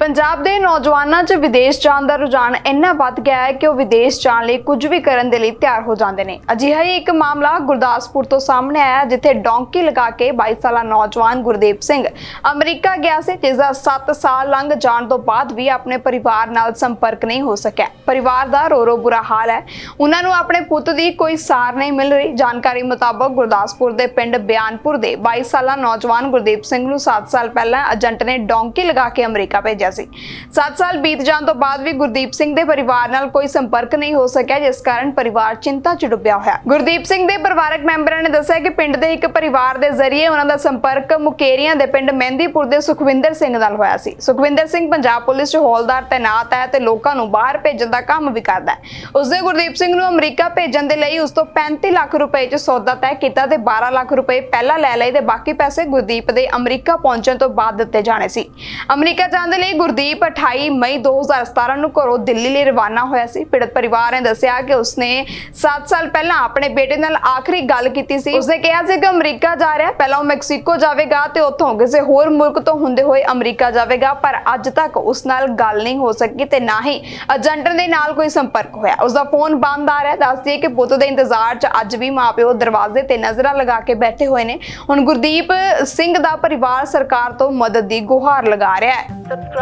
ਪੰਜਾਬ ਦੇ ਨੌਜਵਾਨਾਂ 'ਚ ਵਿਦੇਸ਼ ਜਾਣ ਦਾ ਰੁਝਾਨ ਇੰਨਾ ਵੱਧ ਗਿਆ ਹੈ ਕਿ ਉਹ ਵਿਦੇਸ਼ ਜਾਣ ਲਈ ਕੁਝ ਵੀ ਕਰਨ ਦੇ ਲਈ ਤਿਆਰ ਹੋ ਜਾਂਦੇ ਨੇ। ਅਜਿਹਾ ਹੀ ਇੱਕ ਮਾਮਲਾ ਗੁਰਦਾਸਪੁਰ ਤੋਂ ਸਾਹਮਣੇ ਆਇਆ, ਜਿੱਥੇ ਡੌਂਕੀ ਲਗਾ ਕੇ 22 ਸਾਲਾ ਨੌਜਵਾਨ ਗੁਰਦੀਪ ਸਿੰਘ ਅਮਰੀਕਾ ਗਿਆ ਸੀ, ਜਿਸ ਦਾ 7 ਸਾਲ ਲੰਘ ਜਾਣ ਤੋਂ ਬਾਅਦ ਵੀ ਆਪਣੇ ਪਰਿਵਾਰ ਨਾਲ ਸੰਪਰਕ ਨਹੀਂ ਹੋ ਸਕਿਆ। ਪਰਿਵਾਰ ਦਾ ਰੋ ਰੋ ਬੁਰਾ ਹਾਲ ਹੈ। ਉਹਨਾਂ ਨੂੰ ਆਪਣੇ ਪੁੱਤ ਦੀ ਕੋਈ ਸਾਰ ਨਹੀਂ ਮਿਲ ਰਹੀ। ਜਾਣਕਾਰੀ ਮੁਤਾਬਕ ਗੁਰਦਾਸਪੁਰ ਦੇ ਪਿੰਡ ਬਿਆਨਪੁਰ ਦੇ 22 ਸਾਲਾ ਨੌਜਵਾਨ ਗੁਰਦੀਪ ਸਿੰਘ ਨੂੰ 7 ਸਾਲ ਪਹਿਲਾਂ ਏਜੰਟ ਨੇ ਡੌਂਕੀ ਲਗਾ ਕੇ ਅਮਰੀਕਾ ਭੇਜਿਆ ਸੀ। 7 ਸਾਲ ਬੀਤ ਜਾਣ ਤੋਂ ਬਾਅਦ ਵੀ ਗੁਰਦੀਪ ਸਿੰਘ ਦੇ ਪਰਿਵਾਰ ਨਾਲ ਕੋਈ ਸੰਪਰਕ ਨਹੀਂ ਹੋ ਸਕਿਆ, ਜਿਸ ਕਾਰਨ ਪਰਿਵਾਰ ਚਿੰਤਾ 'ਚ ਡੁੱਬਿਆ ਹੋਇਆ। ਗੁਰਦੀਪ ਸਿੰਘ ਦੇ ਪਰਿਵਾਰਕ ਮੈਂਬਰਾਂ ਨੇ ਦੱਸਿਆ ਕਿ ਪਿੰਡ ਦੇ ਇੱਕ ਪਰਿਵਾਰ ਦੇ ਜ਼ਰੀਏ ਉਹਨਾਂ ਦਾ ਸੰਪਰਕ ਮੁਕੇਰੀਆਂ ਦੇ ਪਿੰਡ ਮਹਿੰਦੀਪੁਰ ਦੇ ਸੁਖਵਿੰਦਰ ਸਿੰਘ ਨਾਲ ਹੋਇਆ ਸੀ। ਸੁਖਵਿੰਦਰ ਸਿੰਘ ਪੰਜਾਬ ਪੁਲਿਸ 'ਚ ਹੌਲਦਾਰ, ਤੈਨਾਤ ਹੈ ਤੇ ਲੋਕਾਂ ਨੂੰ ਬਾਹਰ ਭੇਜਣ ਦਾ ਕੰਮ ਵੀ ਕਰਦਾ ਹੈ। ਉਸਦੇ ਗੁਰਦੀਪ ਸਿੰਘ ਨੂੰ ਅਮਰੀਕਾ ਭੇਜਣ ਦੇ ਲਈ ਉਸ ਤੋਂ 35 ਲੱਖ ਰੁਪਏ 'ਚ ਸੌਦਾ ਤੈਅ ਕੀਤਾ ਤੇ 12 ਲੱਖ ਰੁਪਏ ਪਹਿਲਾਂ ਲੈ ਲਏ ਤੇ ਬਾਕੀ ਪੈਸੇ ਗੁਰਦੀਪ ਦੇ ਅਮਰੀਕਾ ਪਹੁੰਚਣ ਤੋਂ ਬਾਅਦ ਦਿੱਤੇ ਜਾਣੇ ਸੀ। ਅਮਰੀਕਾ ਜਾਣ ਦੇ ਲਈ ਗੁਰਦੀਪ 28 ਮਈ 2017 ਨੂੰ ਘਰੋਂ ਦਿੱਲੀ ਲਈ ਰਵਾਨਾ ਹੋਇਆ ਸੀ। ਪੀੜਤ ਪਰਿਵਾਰ ਨੇ ਦੱਸਿਆ ਕਿ ਉਸਨੇ 7 ਸਾਲ ਪਹਿਲਾਂ ਆਪਣੇ ਬੇਟੇ ਨਾਲ ਆਖਰੀ ਗੱਲ ਕੀਤੀ ਸੀ। ਉਸਨੇ ਕਿਹਾ ਸੀ ਕਿ ਅਮਰੀਕਾ ਜਾ ਰਿਹਾ, ਪਹਿਲਾਂ ਉਹ ਮੈਕਸੀਕੋ ਜਾਵੇਗਾ ਤੇ ਉੱਥੋਂ ਕਿਸੇ ਹੋਰ ਮੁਲਕ ਤੋਂ ਹੁੰਦੇ ਹੋਏ ਅਮਰੀਕਾ ਜਾਵੇਗਾ, ਪਰ ਅੱਜ ਤੱਕ ਉਸ ਨਾਲ ਗੱਲ ਨਹੀਂ ਹੋ ਸਕੀ ਤੇ ਨਾ ਹੀ ਏਜੰਟ ਦੇ ਨਾਲ ਕੋਈ ਸੰਪਰਕ ਹੋਇਆ। ਉਸ ਦਾ ਫੋਨ ਬੰਦ ਆ ਰਿਹਾ ਦੱਸਦੀ ਹੈ ਕਿ ਪੁੱਤ ਦੇ ਇੰਤਜ਼ਾਰ 'ਚ ਅੱਜ ਵੀ ਮਾਪਿਓ ਦਰਵਾਜ਼ੇ ਤੇ ਨਜ਼ਰਾਂ ਲਗਾ ਕੇ ਬੈਠੇ ਹੋਏ ਨੇ। ਹੁਣ ਗੁਰਦੀਪ ਸਿੰਘ ਦਾ ਪਰਿਵਾਰ ਸਰਕਾਰ ਤੋਂ ਮਦਦ ਦੀ ਗੁਹਾਰ ਲਗਾ ਰਿਹਾ ਹੈ।